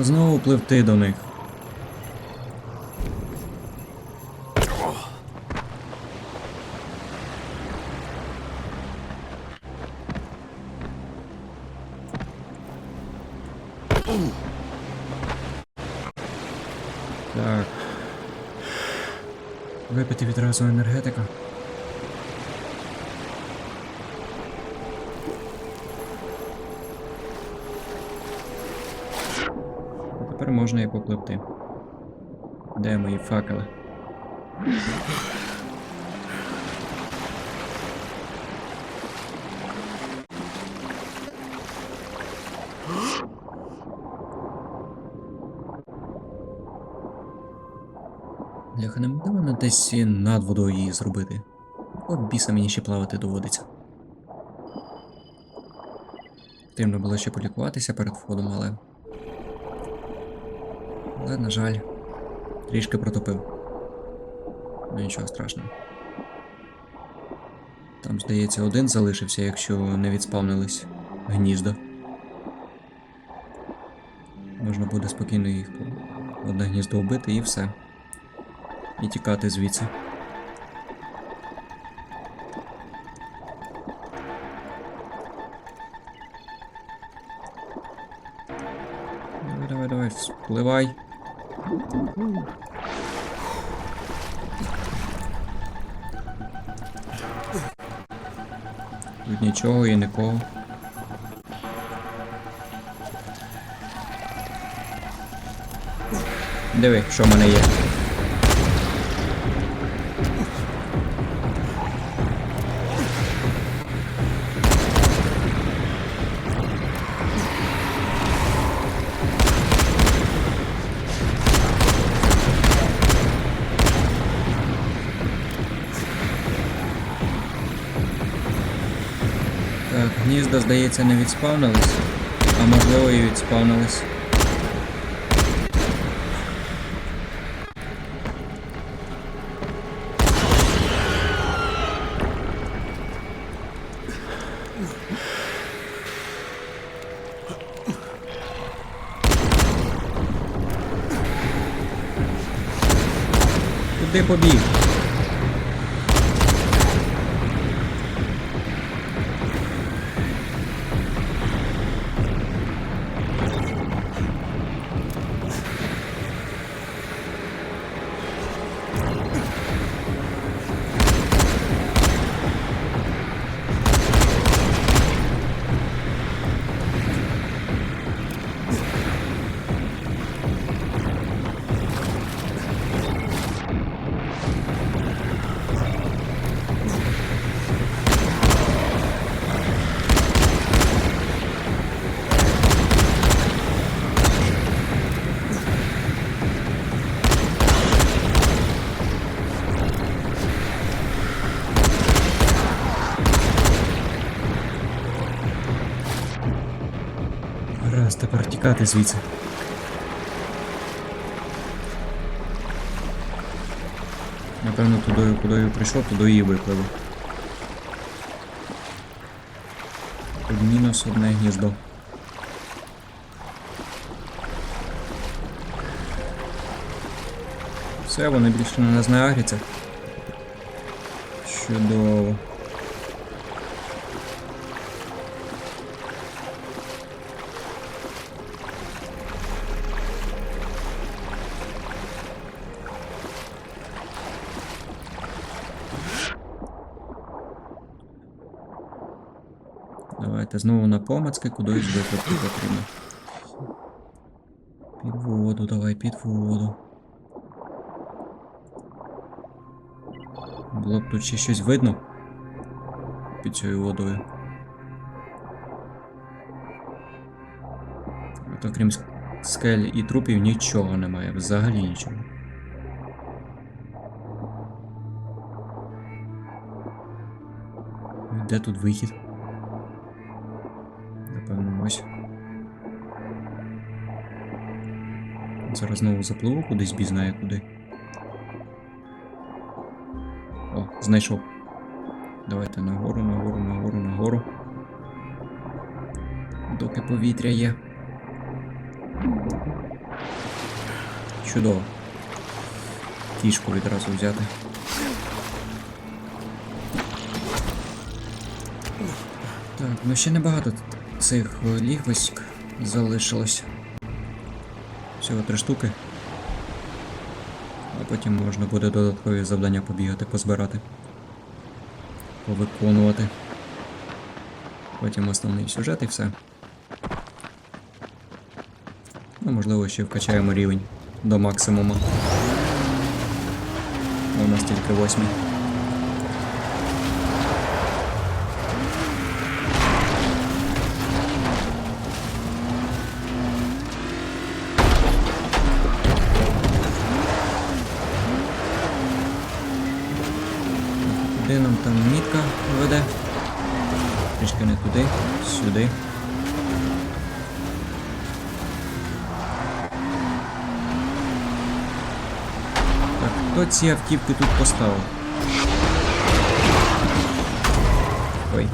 Знову пливти до них. Так. Випити відразу енергетика. Можна і попливти. Де мої факели? Бляха, не могли вона десь над водою її зробити. От біса мені ще плавати доводиться. Потрібно було ще полікуватися перед входом, але. Але, на жаль, трішки протопив. Ну нічого страшного. Там, здається, один залишився, якщо не відспавнились гнізда. Можна буде спокійно їх одне гніздо вбити і все. І тікати звідси. Давай, давай, давай, вспливай. Тут нічого і нікого. Диви, що в мене є. Так, гнізда, здається, не відспавнились, а можливо і відспавнились. Куди побіг? Тікати звідси. Напевно, туди, куди я прийшов, туди і випливу. Тут мінус одне гніздо. Все, вони більше не агряться. Чудово. Давайте знову на помацки кудись випадку потрібно. Під воду, давай, під воду. Було б тут ще щось видно під цією водою. То крім ск- скель і трупів нічого немає, взагалі нічого. Де тут вихід? Зараз знову запливу кудись бі знає куди. О, знайшов. Давайте нагору, нагору, нагору, нагору. Доки повітря є. Чудово. Кішку відразу взяти. Так, ну ще небагато цих лігвиськ залишилось. Всього три штуки. А потім можна буде додаткові завдання побігати, позбирати. Повиконувати. Потім основний сюжет і все. Ну, можливо, ще вкачаємо рівень до максимуму. У нас тільки восьмий. Куди нам там мітка веде? Трішки не туди, сюди. Так, хто ці автівки тут поставив? Ой.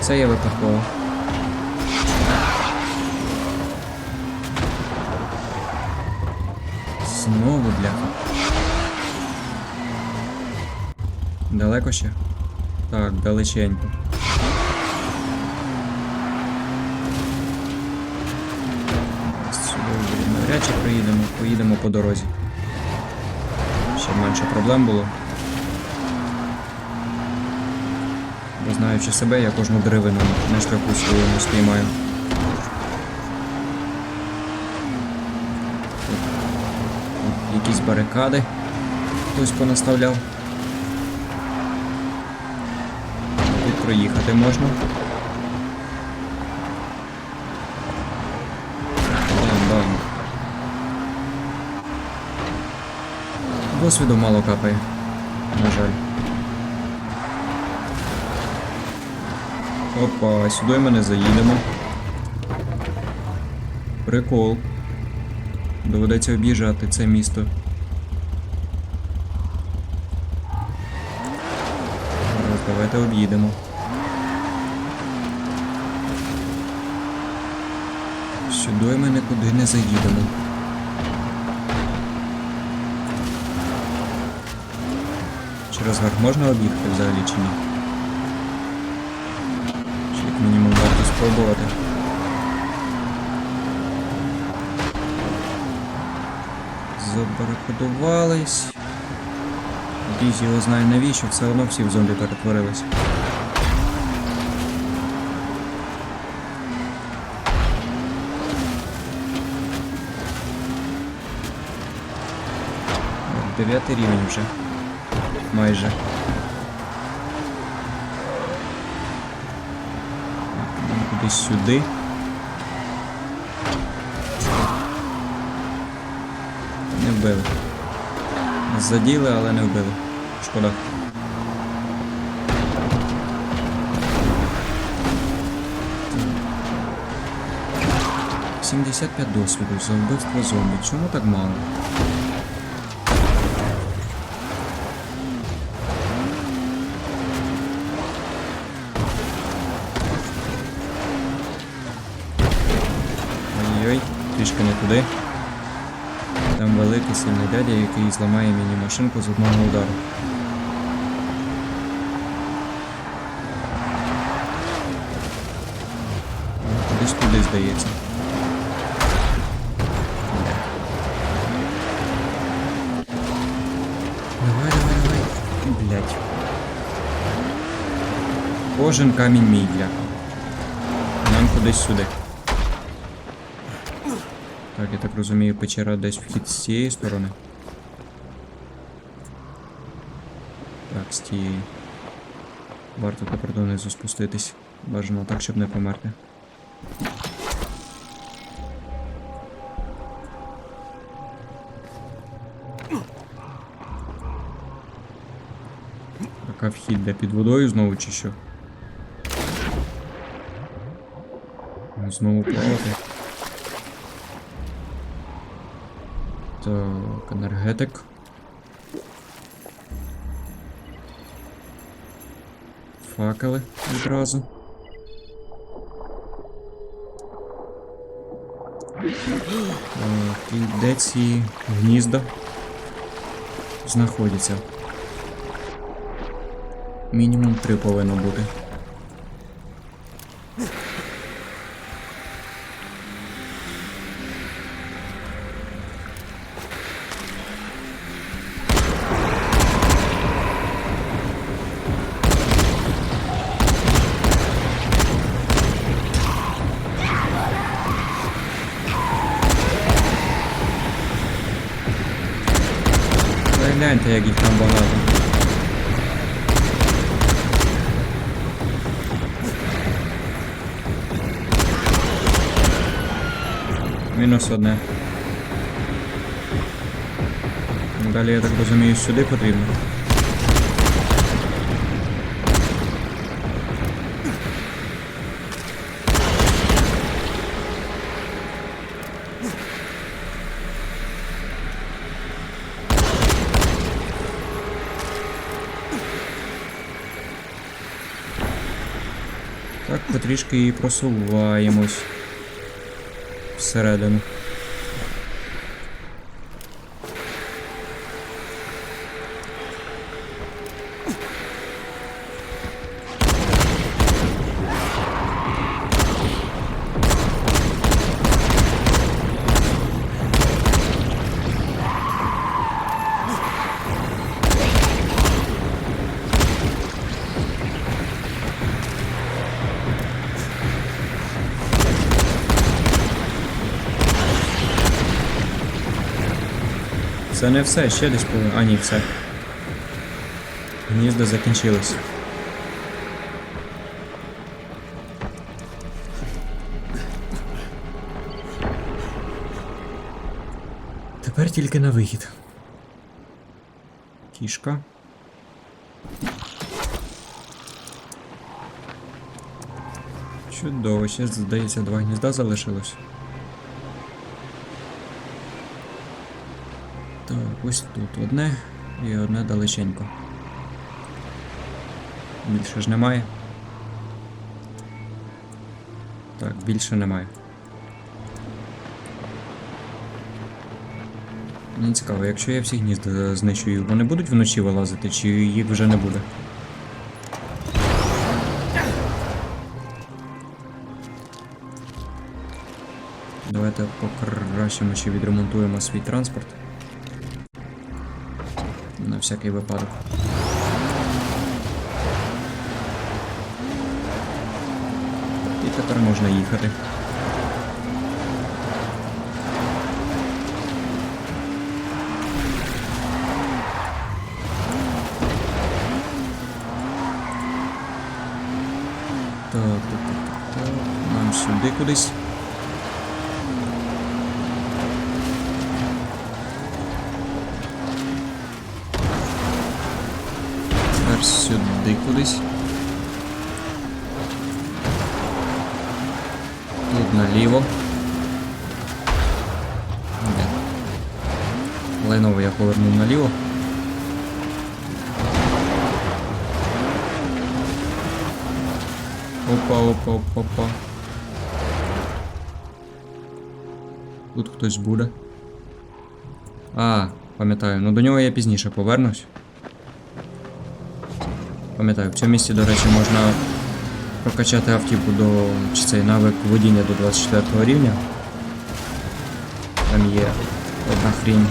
Це я випадково. Знову бляха. Далеко ще? Так, далеченько. Сюди навряд чи приїдемо, поїдемо по дорозі. Щоб менше проблем було. Бо знаючи себе, я кожну деревину на шляху своєму спіймаю. Тут, тут якісь барикади хтось понаставляв. Проїхати можна. Бам-бам. Досвіду мало капає. На жаль. Опа, сюди ми не заїдемо. Прикол. Доведеться об'їжджати це місто. Давайте об'їдемо. Сюди ми нікуди не заїдемо. Через верх можна об'їхати взагалі чи ні? Чи як мінімум варто спробувати. Забарикадувались. Дізі його знає навіщо, все одно всі в зомбі перетворились. Дев'ятий рівень вже. Майже. Кудись сюди. Не вбили. Нас заділи, але не вбили. Шкода. Так. 75 досвіду за вбивство зомбі. Чому так мало? Туди. Там великий сильний дядя, який зламає мені машинку з одного удару. Десь туди здається. Давай, давай, давай. Блять. Кожен камінь мій бляха. Нам кудись сюди. Так, я так розумію, печера десь вхід з цієї сторони. Так, з тієї. Варто тепер донизу спуститись. Бажано так, щоб не померти. Так, а вхід де під водою знову чи що? Знову плавати. Так, енергетик. Факели відразу. Так. І де ці гнізда знаходяться? Мінімум три повинно бути. Ви gitmem bana lazım. Мінус одне. Далі, я так розумію, сюди потрібно. Потрішки і просуваємось всередину. Це не все, ще десь повинно. А, ні, все. Гнізда закінчились. Тепер тільки на вихід. Кішка. Чудово, ще здається два гнізда залишилось. Так, ось тут одне і одне далеченько. Більше ж немає. Так, більше немає. Мені цікаво, якщо я всі гнізда знищую, вони будуть вночі вилазити, чи їх вже не буде? Давайте покращимо ще відремонтуємо свій транспорт. На всякий випадок. І тепер можна їхати. Так, так, так, так. Нам сюди кудись. Тепер сюди кудись. Тут наліво. Де? Лайново я повернув наліво. Опа, опа, опа, опа. Тут хтось буде. А, пам'ятаю, ну до нього я пізніше повернусь. Пам'ятаю, в цьому місці, до речі, можна прокачати автівку до чи цей навик водіння до 24 рівня. Там є одна хрінь.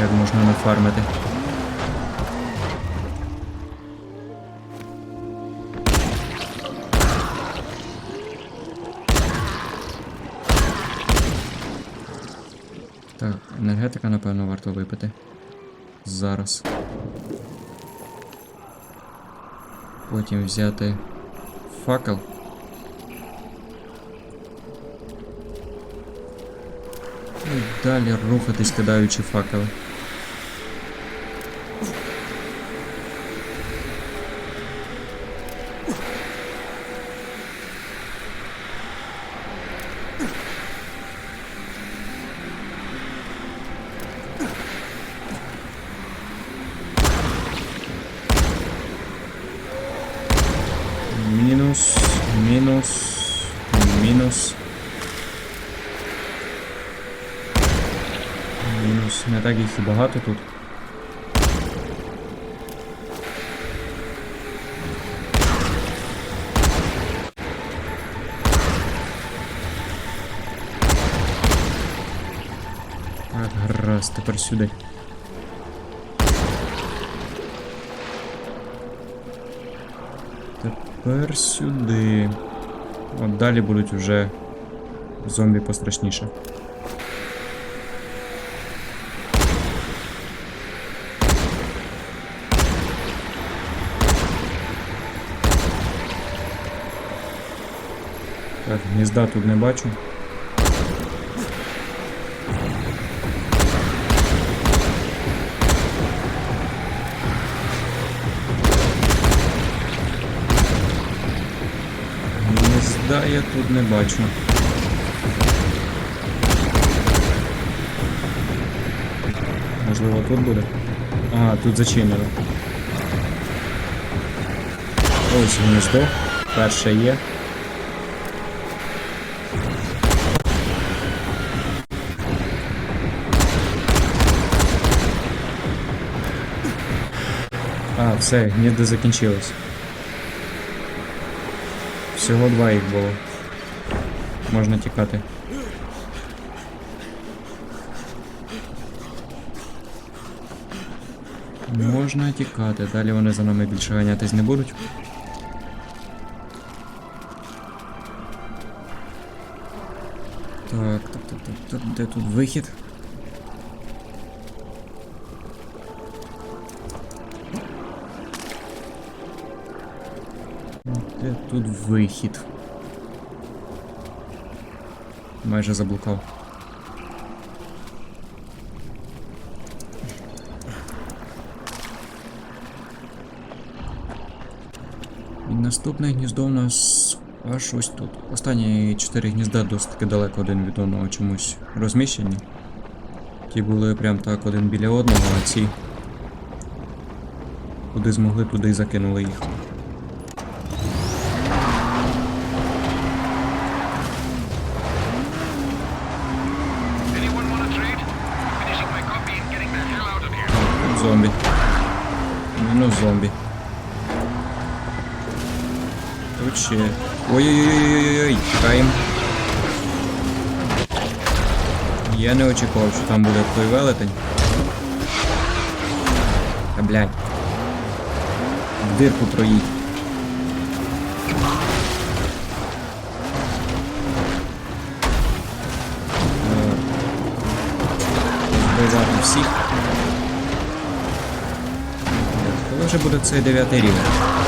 Як можна нафармити. Так, енергетика, напевно, варто випити. Зараз. Потім взяти факел. І далі рухатись, кидаючи факели. Так їх і багато тут. Так, гаразд, тепер сюди. Тепер сюди. От далі будуть вже зомбі пострашніше. Так, гнізда тут не бачу. Гнізда я тут не бачу. Можливо, тут буде? Ага, тут зачинено. Ось гніздо. Перше є. А, все, гнізда закінчилось. Всього два їх було. Можна тікати. Можна тікати, далі вони за нами більше ганятись не будуть. Так, так, так, так, так, де тут вихід? Тут вихід? Майже заблукав. І наступне гніздо у нас аж ось тут. Останні чотири гнізда досить таки далеко один від одного чомусь розміщені. Ті були прям так один біля одного, а ці куди змогли, туди й закинули їх. Ой-ой-ой-ой-ой-ой, чекаємо. Я не очікував, що там буде той велетень. А блядь. В дирку проїдь. Е, Вбивати всіх. Коли вже буде цей дев'ятий рівень?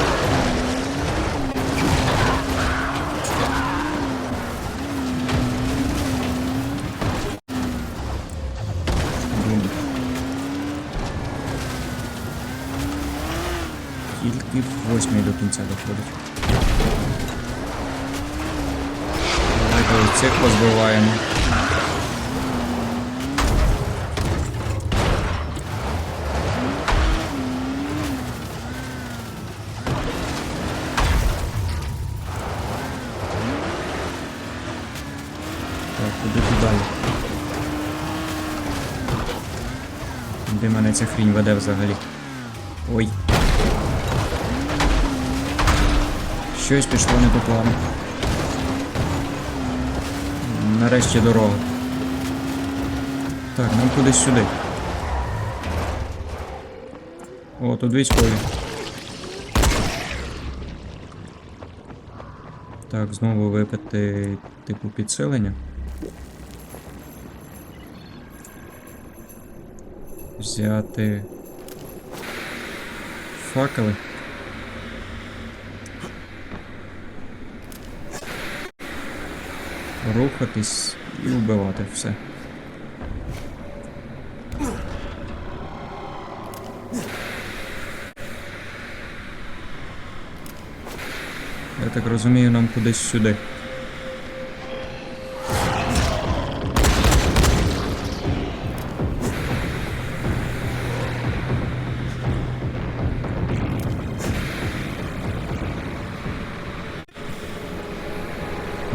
Восьмій до кінця доходить. Давайте цих позбиваємо. Так, куди далі? Де мене ця хрінь веде взагалі? Щось пішло не по плану. Нарешті дорога. Так, нам кудись сюди. О, тут військові. Так, знову випити типу підсилення. Взяти факели. Рухатись і вбивати все. Я так розумію, нам кудись сюди.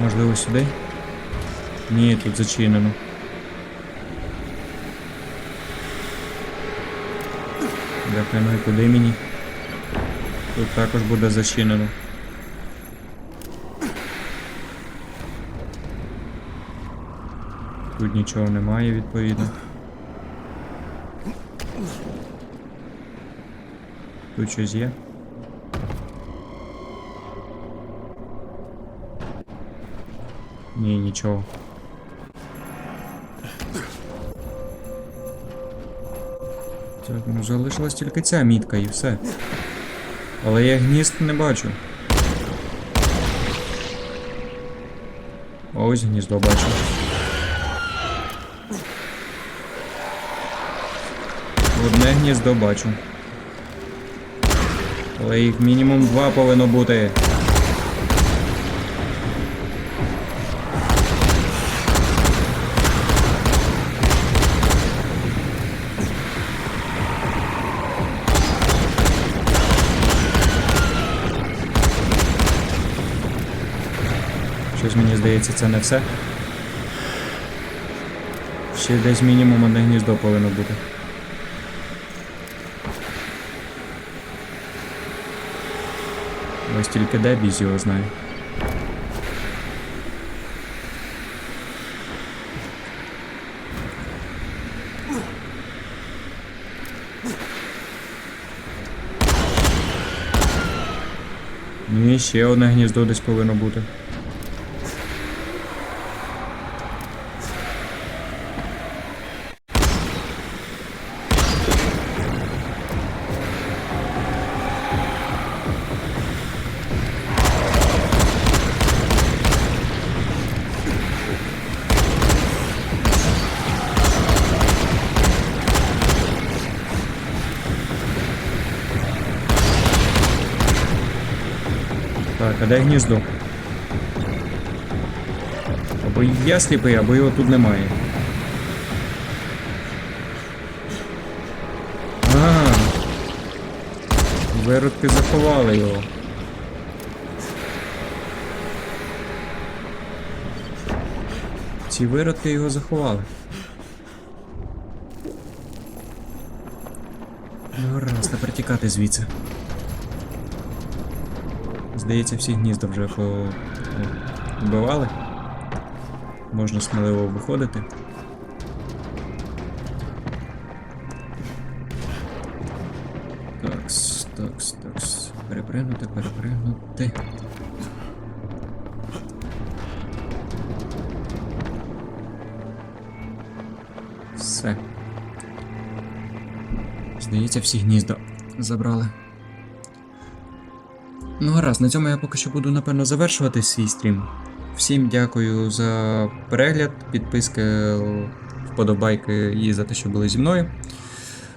Можливо, сюди? Ні, тут зачинено. Де і куди мені? Тут також буде зачинено. Тут нічого немає, відповідно. Тут щось є. Ні, нічого. Ну залишилась тільки ця мітка і все. Але я гнізд не бачу. Ось гніздо бачу. Одне гніздо бачу. Але їх мінімум два повинно бути. Здається, це не все. Ще десь мінімум одне гніздо повинно бути. Ось тільки де біз його знає. Ну і ще одне гніздо десь повинно бути. Так, а де гніздо? Або я сліпий, або його тут немає. А, виродки заховали його. Ці виродки його заховали. Раз, тепер тікати звідси. Здається, всі гнізда вже вбивали. Можна сміливо виходити. Такс, такс, такс. Перепригнути, перепригнути. Все. Здається, всі гнізда забрали. Ну гаразд, на цьому я поки що буду напевно завершувати свій стрім. Всім дякую за перегляд, підписки, вподобайки і за те, що були зі мною.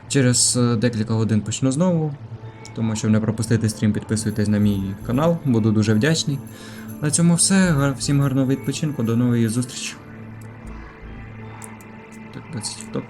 Через е, декілька годин почну знову. Тому щоб не пропустити стрім, підписуйтесь на мій канал, буду дуже вдячний. На цьому все. Всім гарного відпочинку, до нової зустрічі. Так, 20 топ.